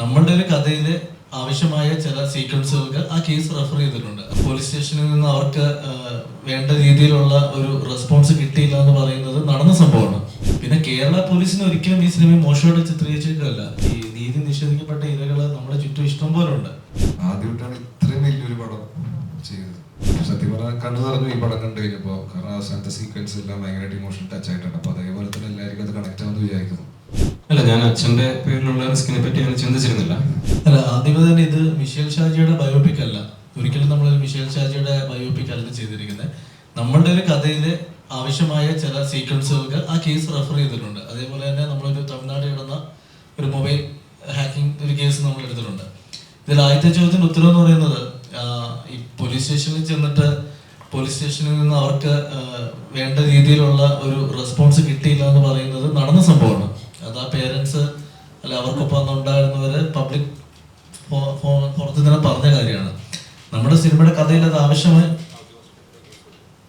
നമ്മളുടെ ഒരു കഥയിൽ ആവശ്യമായ ചില സീക്വൻസുകൾക്ക് ആ കേസ് റെഫർ ചെയ്തിട്ടുണ്ട്. പോലീസ് സ്റ്റേഷനിൽ നിന്ന് അവർക്ക് വേണ്ട രീതിയിലുള്ള ഒരു റെസ്പോൺസ് കിട്ടിയില്ല എന്ന് പറയുന്നത് നടന്ന സംഭവമാണ്. പിന്നെ കേരള പോലീസിന് ഒരിക്കലും ഈ സിനിമ മോശമായിട്ട് ചിത്രീകരിച്ചിട്ടല്ല ഈ നീതി നിഷേധിക്കപ്പെട്ട ഇരകൾ നമ്മുടെ ചുറ്റും ഇഷ്ടം പോലെ ഉണ്ട്. ആദ്യമായിട്ടാണ് ഇത്രയും വലിയൊരു പടം ചെയ്തത്. സത്യം പറഞ്ഞാൽ കണ്ണു നിറഞ്ഞു ഈ പടം കണ്ടു കഴിഞ്ഞപ്പോ കാരണം അവസാനത്തെ സീക്വൻസ് എല്ലാം ഭയങ്കരമായിട്ട് ഇമോഷൻ ടച്ച് ആയിട്ടുണ്ട്. അപ്പൊ അതേപോലെ തന്നെ എല്ലാവർക്കും അത് കണക്ട് ആവുമെന്ന് വിചാരിക്കുന്നു. ഞാൻ അച്ഛന്റെ പേരിലുള്ള റിസ്കിനെ പറ്റി ഞാൻ ചിന്തിച്ചിരുന്നില്ല. അല്ല ആദ്യമേ തന്നെ ഇത് മിഷേൽ ഷാജിയുടെ ബയോപിക് അല്ല. ഒരിക്കലും നമ്മൾ മിഷേൽ ഷാജിയുടെ ബയോപിക് അല്ല ചെയ്തിരിക്കുന്നത് നമ്മളുടെ ഒരു കഥയിൽ ആവശ്യമായ ചില സീക്വൻസുകൾക്ക് ആ കേസ് റെഫർ ചെയ്തിട്ടുണ്ട്. അതേപോലെ തന്നെ നമ്മളൊരു തമിഴ്നാട് കിടന്ന ഒരു മൊബൈൽ ഹാക്കിംഗ് ഒരു കേസ് നമ്മൾ എടുത്തിട്ടുണ്ട്. ഇതിൽ ആദ്യത്തെ ചോദ്യത്തിന് ഉത്തരം എന്ന് പറയുന്നത് ഈ പോലീസ് സ്റ്റേഷനിൽ ചെന്നിട്ട് പോലീസ് സ്റ്റേഷനിൽ നിന്ന് അവർക്ക് വേണ്ട രീതിയിലുള്ള ഒരു റെസ്പോൺസ് കിട്ടിയില്ല എന്ന് പറയുന്നത് നടന്ന സംഭവമാണ്. അത് ആ പേരൻസ് അല്ല അവർക്കൊപ്പം അന്ന് ഉണ്ടായിരുന്നവര് പബ്ലിക് പുറത്തു തന്നെ പറഞ്ഞ കാര്യമാണ്. നമ്മുടെ സിനിമയുടെ കഥയിൽ അത് ആവശ്യമായി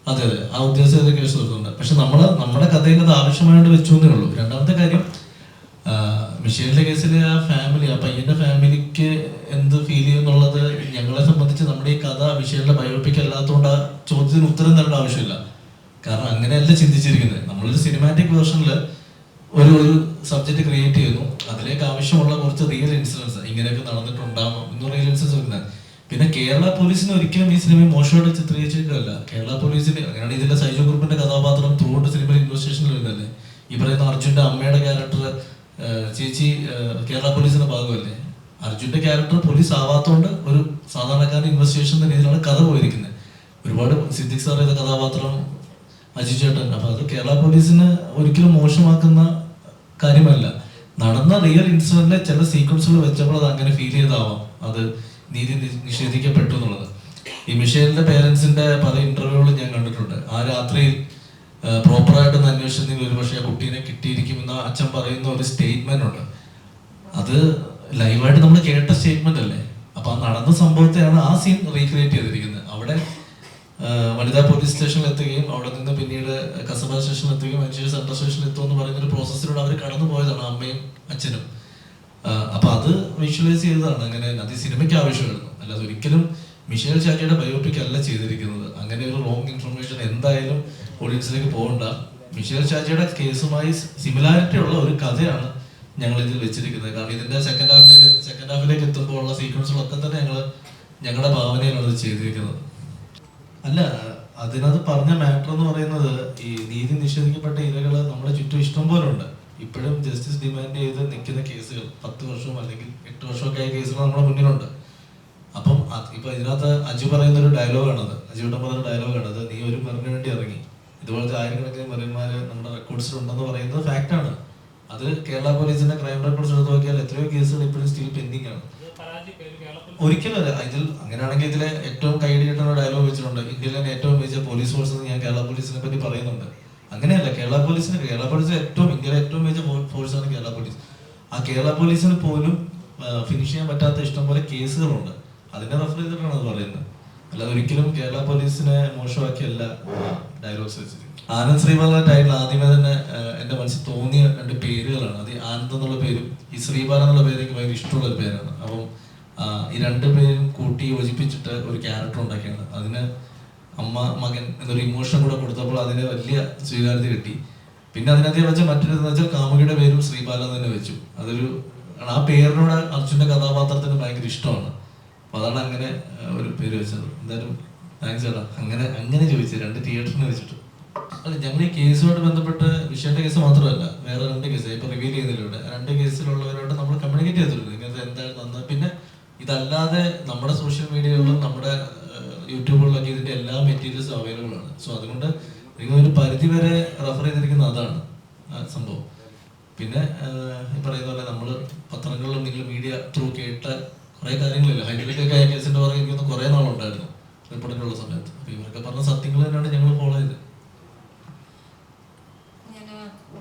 അതെ അതെ. ആ ഉദ്ദേശത്തെ കേസ് കൊടുക്കുന്നുണ്ട്. പക്ഷെ നമ്മൾ നമ്മുടെ കഥയിൽ അത് ആവശ്യമായിട്ട് വെച്ചു എന്നേ ഉള്ളൂ. രണ്ടാമത്തെ കാര്യം മിഷേലിന്റെ കേസിൽ ആ ഫാമിലി ആ പയ്യന്റെ ഫാമിലിക്ക് എന്ത് ഫീൽ ചെയ്യുന്നുള്ളത് ഞങ്ങളെ സംബന്ധിച്ച് നമ്മുടെ ഈ കഥ മിഷേലിന്റെ ബയോപിക് അല്ലാത്തതുകൊണ്ട് ആ ചോദ്യത്തിന് ഉത്തരം തരേണ്ട ആവശ്യമില്ല. കാരണം അങ്ങനെയല്ല ചിന്തിച്ചിരിക്കുന്നത്. നമ്മളൊരു സിനിമാറ്റിക് വേർഷനിൽ ഒരു ഒരു സബ്ജക്ട് ക്രിയേറ്റ് ചെയ്യുന്നു. അതിലേക്ക് ആവശ്യമുള്ള കുറച്ച് റിയൽ ഇൻസിഡൻസ് ഇങ്ങനെയൊക്കെ നടന്നിട്ടുണ്ടാകും എന്ന് റിയൽ ഇൻസിഡൻസ് വരുന്നത്. പിന്നെ കേരള പോലീസിന് ഒരിക്കലും ഈ സിനിമ മോശമായിട്ട് ചിത്രീകരിച്ചിട്ടല്ല കേരള പോലീസിന് അങ്ങനെയാണ് ഇതിലെ സൈജു ഗ്രൂപ്പിന്റെ കഥാപാത്രം ത്രൂ ഔട്ട് സിനിമയിൽ ഇൻവെസ്റ്റിഗേഷനിൽ വരുന്നല്ലേ ഈ പറയുന്ന അർജുന്റെ അമ്മയുടെ ക്യാരക്ടർ ചേച്ചി കേരള പോലീസിന്റെ ഭാഗമല്ലേ? അർജുന്റെ ക്യാരക്ടർ പോലീസ് ആവാത്തോണ്ട് ഒരു സാധാരണക്കാരൻ ഇൻവെസ്റ്റിഗേഷൻ എന്ന രീതിയിലാണ് കഥ പോയിരിക്കുന്നത്. ഒരുപാട് സിദ്ദിഖ് സാർ ചെയ്ത കഥാപാത്രം അജി ചേട്ടൻ. അപ്പൊ അത് കേരള പോലീസിന് ഒരിക്കലും മോശമാക്കുന്ന കാര്യമല്ല. നടന്ന റിയൽ ഇൻസിഡന്റിലെ ചില സീക്വൻസുകൾ വെച്ചപ്പോൾ അത് അങ്ങനെ ഫീൽ ചെയ്താവാം. അത് നീതി നിഷേധിക്കപ്പെട്ടു എന്നുള്ളത്. ഈ മിഷേലിന്റെ പേരൻസിന്റെ പല ഇന്റർവ്യൂകളും ഞാൻ കണ്ടിട്ടുണ്ട്. ആ രാത്രിയിൽ പ്രോപ്പറായിട്ടൊന്ന് അന്വേഷിച്ചെങ്കിൽ ഒരു പക്ഷേ ആ കുട്ടീനെ കിട്ടിയിരിക്കുമെന്ന് അച്ഛൻ പറയുന്ന ഒരു സ്റ്റേറ്റ്മെന്റ് ഉണ്ട്. അത് ലൈവായിട്ട് നമ്മൾ കേട്ട സ്റ്റേറ്റ്മെന്റ് അല്ലേ? അപ്പൊ ആ നടന്ന സംഭവത്തെയാണ് ആ സീൻ റീക്രിയേറ്റ് ചെയ്തിരിക്കുന്നത്. അവിടെ വനിതാ പോലീസ് സ്റ്റേഷനിൽ എത്തുകയും അവിടെ നിന്ന് പിന്നീട് കസബ സ്റ്റേഷനിൽ എത്തുകയും അതിനുശേഷം സെൻട്രൽ സ്റ്റേഷനിൽ എത്തുക എന്ന് പറയുന്ന ഒരു പ്രോസസ്സിലൂടെ അവർ കടന്നു പോയതാണ് അമ്മയും അച്ഛനും. അപ്പൊ അത് വിഷ്വലൈസ് ചെയ്തതാണ്. അങ്ങനെ അത് സിനിമയ്ക്ക് ആവശ്യമായിരുന്നു. അല്ലാതെ ഒരിക്കലും മിഷേൽ ചാറ്റിയുടെ ബയോപിക് അല്ല ചെയ്തിരിക്കുന്നത്. അങ്ങനെ ഒരു റോങ് ഇൻഫർമേഷൻ എന്തായാലും ഓഡിയൻസിലേക്ക് പോകണ്ട. മിഷേൽ ചാറ്റിയുടെ കേസുമായി സിമിലാരിറ്റി ഉള്ള ഒരു കഥയാണ് ഞങ്ങൾ ഇതിൽ വെച്ചിരിക്കുന്നത്. കാരണം ഇതിന്റെ സെക്കൻഡ് ഹാഫിലേക്ക് സെക്കൻഡ് ഹാഫിലേക്ക് എത്തുമ്പോൾ ഉള്ള സീക്വൻസുകളൊക്കെ തന്നെ ഞങ്ങൾ ഞങ്ങളുടെ ഭാവനയിലാണ് ഇത് ചെയ്തിരിക്കുന്നത്. അല്ല അതിനകത്ത് പറഞ്ഞ മാറ്റർ എന്ന് പറയുന്നത് ഈ നീതി നിഷേധിക്കപ്പെട്ട ഇരകൾ നമ്മുടെ ചുറ്റും ഇഷ്ടം പോലെ ഉണ്ട് ഇപ്പോഴും ജസ്റ്റിസ് ഡിമാൻഡ് ചെയ്ത് നിൽക്കുന്ന കേസുകൾ പത്ത് വർഷവും അല്ലെങ്കിൽ എട്ട് വർഷമൊക്കെ ആയ കേസുകൾ നമ്മുടെ മുന്നിലുണ്ട്. അപ്പം ഇപ്പൊ ഇതിനകത്ത് അജു പറയുന്ന ഒരു ഡയലോഗാണത് അജുവിന്റെ പറഞ്ഞ ഡയലോഗാണത് നീ ഒരു മെറിന് വേണ്ടി ഇറങ്ങി. ഇതുപോലത്തെ ആയിരക്കണക്കിന് മെറിന്മാര് നമ്മുടെ റെക്കോർഡ്സിൽ ഉണ്ടെന്ന് പറയുന്നത് ഫാക്റ്റാണ് അത് കേരള പോലീസിന്റെ ക്രൈം റെക്കോർഡ്സ് എടുത്ത് നോക്കിയാൽ എത്രയോ കേസുകൾ ഇപ്പോഴും സ്റ്റിൽ പെൻഡിങ് ആണ്. ഒരിക്കലും അല്ല. ഇതിൽ അങ്ങനെയാണെങ്കിൽ ഇതിലെ ഏറ്റവും കൈയടി കിട്ടുന്ന ഡയലോഗ് വെച്ചിട്ടുണ്ട്. ഇന്ത്യയിലെ ഏറ്റവും മികച്ച പോലീസ് ഫോഴ്സ് എന്ന് ഞാൻ കേരള പോലീസിനെ പറ്റി പറയുന്നുണ്ട്. അങ്ങനെയല്ല. കേരള പോലീസിന് കേരള പോലീസ് ഏറ്റവും ഇന്ത്യയിലെ ഏറ്റവും മികച്ച ഫോഴ്സ് ആണ് കേരള പോലീസ്. ആ കേരള പോലീസിന് പോലും ഫിനിഷ് ചെയ്യാൻ പറ്റാത്ത ഇഷ്ടംപോലെ കേസുകളുണ്ട്. അതിനെ റെഫർ ചെയ്തിട്ടാണ് അത് പറയുന്നത്. അല്ലാതെ ഒരിക്കലും കേരള പോലീസിനെ മോശമാക്കിയല്ല ഡയലോഗ്സ് വെച്ചത് ആനന്ദ് ശ്രീബാലന്റെ ടൈറ്റിൽ ആദ്യമേ തന്നെ എന്റെ മനസ്സിൽ തോന്നിയ രണ്ട് പേരുകളാണ്. അത് ആനന്ദ് എന്നുള്ള പേരും ഈ ശ്രീബാല എന്നുള്ള പേര് എനിക്ക് ഭയങ്കര ഇഷ്ടമുള്ള ഒരു പേരാണ്. അപ്പം ഈ രണ്ട് പേരും കൂട്ടി യോജിപ്പിച്ചിട്ട് ഒരു ക്യാരക്ടർ ഉണ്ടാക്കിയാണ്. അതിന് അമ്മ മകൻ എന്നൊരു ഇമോഷൻ കൂടെ കൊടുത്തപ്പോൾ അതിന് വലിയ സ്വീകാര്യത കിട്ടി. പിന്നെ അതിനകത്ത് വെച്ച മറ്റൊരു എന്ന് വെച്ചാൽ കാമുകിയുടെ പേരും ശ്രീബാല എന്ന് തന്നെ വെച്ചു. അതൊരു ആ പേരിനോട് അർജുന്റെ കഥാപാത്രത്തിന് ഭയങ്കര ഇഷ്ടമാണ്. അപ്പൊ അതാണ് അങ്ങനെ ഒരു പേര് വെച്ചത്. എന്തായാലും താങ്ക്സ് ചേട്ടാ. അങ്ങനെ അങ്ങനെ ചോദിച്ചത്. രണ്ട് തിയേറ്ററിന് വെച്ചിട്ട്. അല്ല ഞങ്ങൾ ഈ കേസുമായിട്ട് ബന്ധപ്പെട്ട് വിഷയത്തെ കേസ് മാത്രമല്ല വേറെ രണ്ട് കേസ് ഇപ്പൊ റിവീൽ ചെയ്തതിലൂടെ. രണ്ട് കേസിലുള്ളവരോട് നമ്മൾ കമ്മ്യൂണിക്കേറ്റ് ചെയ്തിട്ടുണ്ട്. ഇങ്ങനത്തെ എന്തായാലും വന്നത് പിന്നെ ഇതല്ലാതെ നമ്മുടെ സോഷ്യൽ മീഡിയകളിലും നമ്മുടെ യൂട്യൂബുകളിലൊക്കെ ഇതിന്റെ എല്ലാ മെറ്റീരിയൽസും അവൈലബിൾ ആണ്. സോ അതുകൊണ്ട് നിങ്ങൾ ഒരു പരിധി വരെ റെഫർ ചെയ്തിരിക്കുന്ന അതാണ് സംഭവം. പിന്നെ പറയുന്ന പോലെ നമ്മൾ പത്രങ്ങളിലും നിങ്ങൾ മീഡിയ ത്രൂ കേട്ട കുറെ കാര്യങ്ങളില്ല? ഹൈദരാബാദ് കേസിന്റെ പുറകെ ഇരിക്കുന്ന കുറെ നാളുണ്ടായിരുന്നു റിപ്പോർട്ടിനുള്ള സമയത്ത്. അപ്പൊ ഇവരൊക്കെ പറഞ്ഞ സത്യങ്ങൾ തന്നെയാണ് ഞങ്ങൾ ഫോളോ ചെയ്തത് ഞാൻ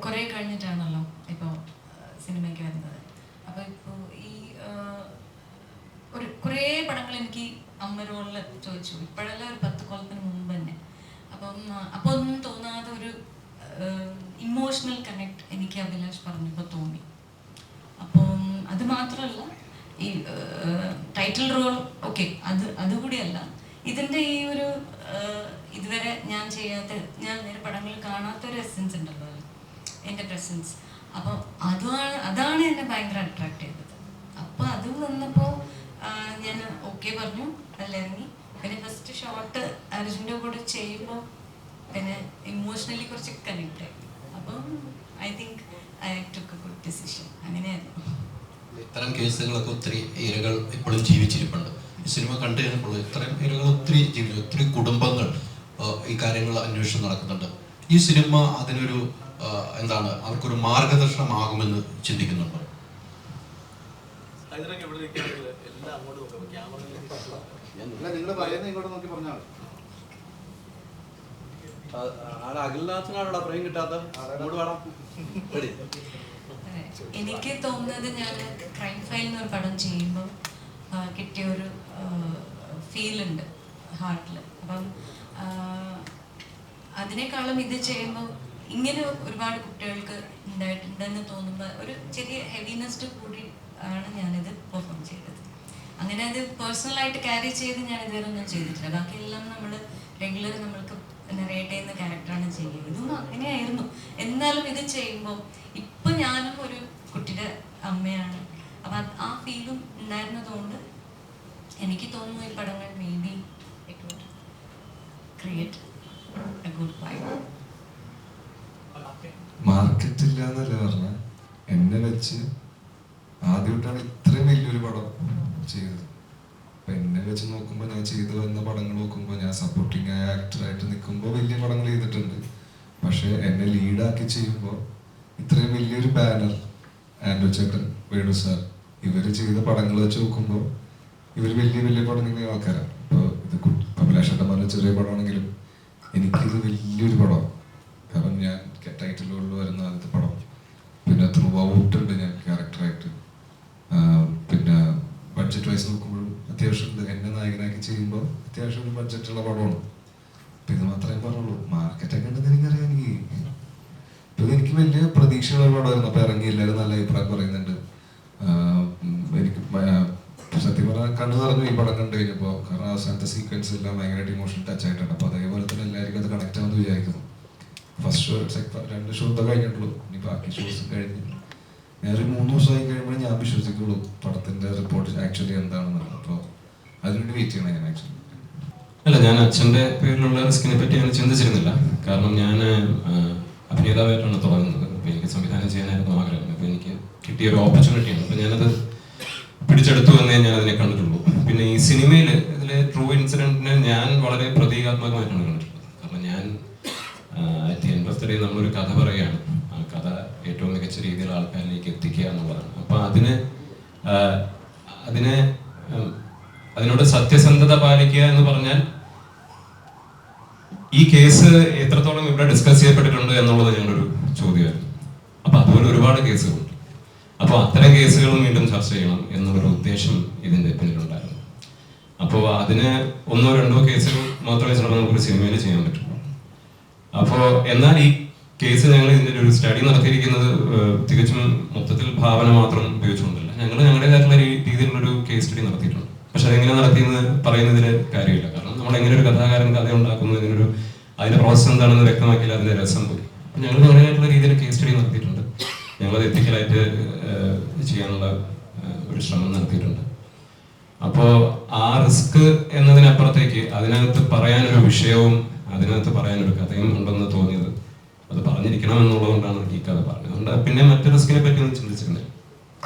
കുറേ കഴിഞ്ഞിട്ടാണല്ലോ ഇപ്പോൾ സിനിമയ്ക്ക് വരുന്നത് അപ്പോൾ ഇപ്പോൾ ഈ ആ, ഒരു കുറേ പടങ്ങൾ എനിക്ക് റോളിൽ ചോദിച്ചു. ഇപ്പോഴല്ല ഒരു പത്ത് കൊല്ലത്തിന് മുമ്പ് തന്നെ. അപ്പം അപ്പോൾ ഒന്നും തോന്നാതെ ഒരു ഇമോഷണൽ കണക്ട് എനിക്ക് അഭിലാഷ് പറഞ്ഞപ്പോൾ തോന്നി. അപ്പം അത് മാത്രമല്ല ഈ ടൈറ്റിൽ റോൾ ഓക്കെ അത് അതുകൂടിയല്ല ഇതിന്റെ ഈ ഒരു ഇതുവരെ ഞാൻ ചെയ്യാത്ത ഞാൻ നേരെ പടങ്ങളിൽ കാണാത്ത ഒരു എസെൻസ് ഉണ്ടല്ലോ. എന്റെ പ്രസൻസ് അപ്പോൾ അതാണ് അതാണ് എന്നെ ഭയങ്കര അട്രാക്ട് ചെയ്തത്. അപ്പോൾ അത് വന്നപ്പോൾ ഞാൻ ഓക്കെ പറഞ്ഞു. അതിലിറങ്ങി പിന്നെ ഫസ്റ്റ് ഷോട്ട് അർജുന്റെ കൂടെ ചെയ്യുമ്പോൾ പിന്നെ ഇമോഷണലി കുറച്ച് കണക്ട് ആയി. അപ്പം I think I took a good decision അങ്ങനെയായിരുന്നു. ഇത്തരം കേസുകളൊക്കെ ഒത്തിരി ഇരകൾ ഇപ്പോഴും ജീവിച്ചിരിപ്പുണ്ട്. ഈ സിനിമ കണ്ടു കഴിഞ്ഞപ്പോൾ ഇത്തരം ഇരകൾ ഒത്തിരി ജീവിച്ചു. ഒത്തിരി കുടുംബങ്ങൾ ഈ കാര്യങ്ങൾ അന്വേഷണം നടക്കുന്നുണ്ട്. ഈ സിനിമ അതിനൊരു എന്താണ് അവർക്കൊരു മാർഗദർശനമാകുമെന്ന് ചിന്തിക്കുന്നുണ്ടോ? നിങ്ങൾ പറയുന്നത് ഇങ്ങോട്ട് നോക്കി പറഞ്ഞാൽ ആടെ അഖിൽനാഥിനാണോടാ ഫ്രെയിം കിട്ടാത്ത അങ്ങോട്ട് വേണം. എനിക്ക് തോന്നുന്നത് ഞാൻ ക്രൈം ഫയൽ എന്നൊരു പടം ചെയ്യുമ്പോൾ കിട്ടിയ ഒരു ഫീൽ ഉണ്ട് ഹാർട്ടിൽ അപ്പം അതിനേക്കാളും ഇത് ചെയ്യുമ്പോൾ ഇങ്ങനെ ഒരുപാട് കുട്ടികൾക്ക് ഉണ്ടായിട്ടുണ്ടെന്ന് തോന്നുമ്പോൾ ഒരു ചെറിയ ഹെവിനെസ് കൂടി ആണ് ഞാനിത് പെർഫോം ചെയ്തത്. അങ്ങനെ അത് പേഴ്സണൽ ആയിട്ട് ക്യാരി ചെയ്ത് ഞാൻ ഇതുവരെ ഒന്നും ചെയ്തിട്ടില്ല. ബാക്കി എല്ലാം നമ്മൾ റെഗുലർ നമ്മൾക്ക് നെറേറ്റ് ചെയ്യുന്ന ക്യാരക്ടറാണ് ചെയ്യുക ഇതും അങ്ങനെയായിരുന്നു. എന്നാലും ഇത് ചെയ്യുമ്പോൾ ഇപ്പൊ ഞാനും ഒരു കുട്ടിയുടെ അമ്മയാണ്. അപ്പൊ ആ ഫീലും ഉണ്ടായിരുന്നതുകൊണ്ട് എനിക്ക് തോന്നുന്നു ഈ പടങ്ങൾ maybe create a good market ഇല്ല എന്നല്ല പറഞ്ഞ? എന്നെ വെച്ച് ആദ്യമായിട്ടാണ് ഇത്രയും വലിയൊരു പടം ചെയ്തത്. അപ്പൊ എന്നെ വെച്ച് നോക്കുമ്പോൾ ഞാൻ ചെയ്തു വന്ന പടങ്ങൾ നോക്കുമ്പോൾ ഞാൻ സപ്പോർട്ടിങ് ആയ ആക്ടറായിട്ട് നിൽക്കുമ്പോൾ വലിയ പടങ്ങൾ ചെയ്തിട്ടുണ്ട്. പക്ഷെ എന്നെ ലീഡാക്കി ചെയ്യുമ്പോൾ ഇത്രയും വലിയൊരു ബാനർ ആൻഡോ ചേട്ടൻ വേണു സാർ ഇവർ ചെയ്ത പടങ്ങൾ വെച്ച് നോക്കുമ്പോൾ ഇവർ വലിയ വലിയ പടങ്ങൾ ആൾക്കാരാണ്. ഇപ്പോൾ ഇത് അഭിലാഷേട്ടൻ പറഞ്ഞ ചെറിയ പടമാണെങ്കിലും എനിക്കിത് വലിയൊരു പടമാണ് കാരണം ഞാൻ ടൈറ്റിലുകളിൽ വരുന്ന ആദ്യത്തെ പടം. പിന്നെ ത്രൂ ഔട്ട് ഉണ്ട് ഞാൻ അത്യാവശ്യം എന്നെ നായകനാക്കി ചെയ്യുമ്പോൾ അത്യാവശ്യം ഒരു ബഡ്ജറ്റുള്ള പടമാണ്. അപ്പൊ ഇത് മാത്രമേ പറഞ്ഞുള്ളൂ. മാർക്കറ്റൊക്കെ ഉണ്ടെന്ന് എനിക്കറിയാം എനിക്ക് ഇപ്പൊ എനിക്ക് വലിയ പ്രതീക്ഷയുള്ള പടമായിരുന്നു. അപ്പൊ ഇറങ്ങി എല്ലാവരും നല്ല അഭിപ്രായം പറയുന്നുണ്ട്. എനിക്ക് സത്യം പറഞ്ഞാൽ കണ്ണു നിറഞ്ഞു ഈ പടം കണ്ടു കഴിഞ്ഞപ്പോ. കാരണം അവസാനത്തെ സീക്വൻസ് എല്ലാം ഭയങ്കരമായിട്ട് ഇമോഷൻ ടച്ച് ആയിട്ടുണ്ട് അപ്പൊ അതേപോലെ തന്നെ എല്ലാവർക്കും അത് കണക്ട് ആവുമെന്ന് വിചാരിക്കുന്നു. ഫസ്റ്റ് ഷോ രണ്ട് ഷോ ഒക്കെ കഴിഞ്ഞിട്ടുള്ളൂ. ഇനി ബാക്കി ഷോസ് കഴിഞ്ഞ്. ഞാനൊരു മൂന്ന് ദിവസമായി കഴിയുമ്പോൾ ഞാൻ വിശ്വസിക്കുള്ളൂ പടത്തിന്റെ റിപ്പോർട്ട് ആക്ച്വലി എന്താണെന്ന്. അപ്പോൾ അതിനുവേണ്ടി വെയിറ്റ് ചെയ്യണം ഞാൻ ആക്ച്വലി അല്ല ഞാൻ അച്ഛന്റെ പേരിലുള്ള റിസ്കിനെ പറ്റി ഞാൻ ചിന്തിച്ചിരുന്നില്ല. കാരണം ഞാൻ അഭിനേതാവായിട്ടാണ് തുടങ്ങുന്നത്. അപ്പോൾ എനിക്ക് സംവിധാനം ചെയ്യാനായിരുന്നു ആഗ്രഹം. അപ്പോൾ എനിക്ക് കിട്ടിയ ഒരു ഓപ്പർച്യൂണിറ്റിയാണ് അപ്പോൾ ഞാനത് പിടിച്ചെടുത്തു എന്നേ ഞാൻ അതിനെ കണ്ടിട്ടുള്ളൂ. പിന്നെ ഈ സിനിമയിൽ ഇതിലെ ട്രൂ ഇൻസിഡന്റിനെ ഞാൻ വളരെ പ്രതീകാത്മകമായിട്ടാണ് കണ്ടിട്ടുള്ളത്. കാരണം ഞാൻ ദ ഡേ നമ്മളൊരു കഥ പറയുകയാണ്. ആ കഥ ഏറ്റവും മികച്ച രീതിയിൽ ആൾക്കാരിലേക്ക് എത്തിക്കുക എന്നുള്ളതാണ്. അപ്പോൾ അതിന് അതിനെ അതിനോട് സത്യസന്ധത പാലിക്കുക എന്ന് പറഞ്ഞാൽ ഈ കേസ് എത്രത്തോളം ഇവിടെ ഡിസ്കസ് ചെയ്യപ്പെട്ടിട്ടുണ്ട് എന്നുള്ളത് ഞങ്ങളൊരു ചോദ്യമായിരുന്നു. അപ്പൊ അതുപോലെ ഒരുപാട് കേസുകളുണ്ട് അപ്പോൾ അത്തരം കേസുകളും വീണ്ടും ചർച്ച ചെയ്യണം എന്നുള്ളൊരു ഉദ്ദേശം ഇതിന്റെ പിന്നിലുണ്ടായിരുന്നു. അപ്പോൾ അതിന് ഒന്നോ രണ്ടോ കേസുകൾ മാത്രമേ ചിലപ്പോൾ നമുക്കൊരു സിനിമയിൽ ചെയ്യാൻ പറ്റുള്ളൂ. അപ്പോൾ എന്നാൽ ഈ കേസ് ഞങ്ങൾ ഇതിന്റെ ഒരു സ്റ്റഡി നടത്തിയിരിക്കുന്നത് തികച്ചും മൊത്തത്തിൽ ഭാവന മാത്രം ഉപയോഗിച്ചുകൊണ്ടല്ല. ഞങ്ങൾ ഞങ്ങളുടേതായിട്ടുള്ള രീതിയിലുള്ളൊരു കേസ് സ്റ്റഡി നടത്തിയിട്ടുണ്ട്. പക്ഷെ അതെങ്ങനെ നടത്തിയെന്ന് പറയുന്നതിൽ കാര്യമില്ല. കാരണം നമ്മൾ എങ്ങനെ ഒരു കഥാകാരൻ കഥ ഉണ്ടാക്കുന്നു അതിനൊരു അതിന്റെ പ്രോസസ് എന്താണെന്ന് വ്യക്തമാക്കിയാൽ അതിന്റെ രസം പോയി. ഞങ്ങൾ പറയാനായിട്ടുള്ള രീതിയിൽ കേസ് സ്റ്റഡി നടത്തിയിട്ടുണ്ട്. ഞങ്ങളത് എത്തിക്കലായിട്ട് ചെയ്യാനുള്ള ഒരു ശ്രമം നടത്തിയിട്ടുണ്ട്. അപ്പോ ആ റിസ്ക് എന്നതിനപ്പുറത്തേക്ക് അതിനകത്ത് പറയാനൊരു വിഷയവും അതിനകത്ത് പറയാനൊരു കഥയും ഉണ്ടെന്ന് തോന്നിയത് അത് പറഞ്ഞിരിക്കണം എന്നുള്ളതുകൊണ്ടാണ് ഈ കഥ പറഞ്ഞത്. അതുകൊണ്ട് പിന്നെ മറ്റു റിസ്കിനെ പറ്റി ഒന്നും ചിന്തിച്ചിരുന്നില്ല.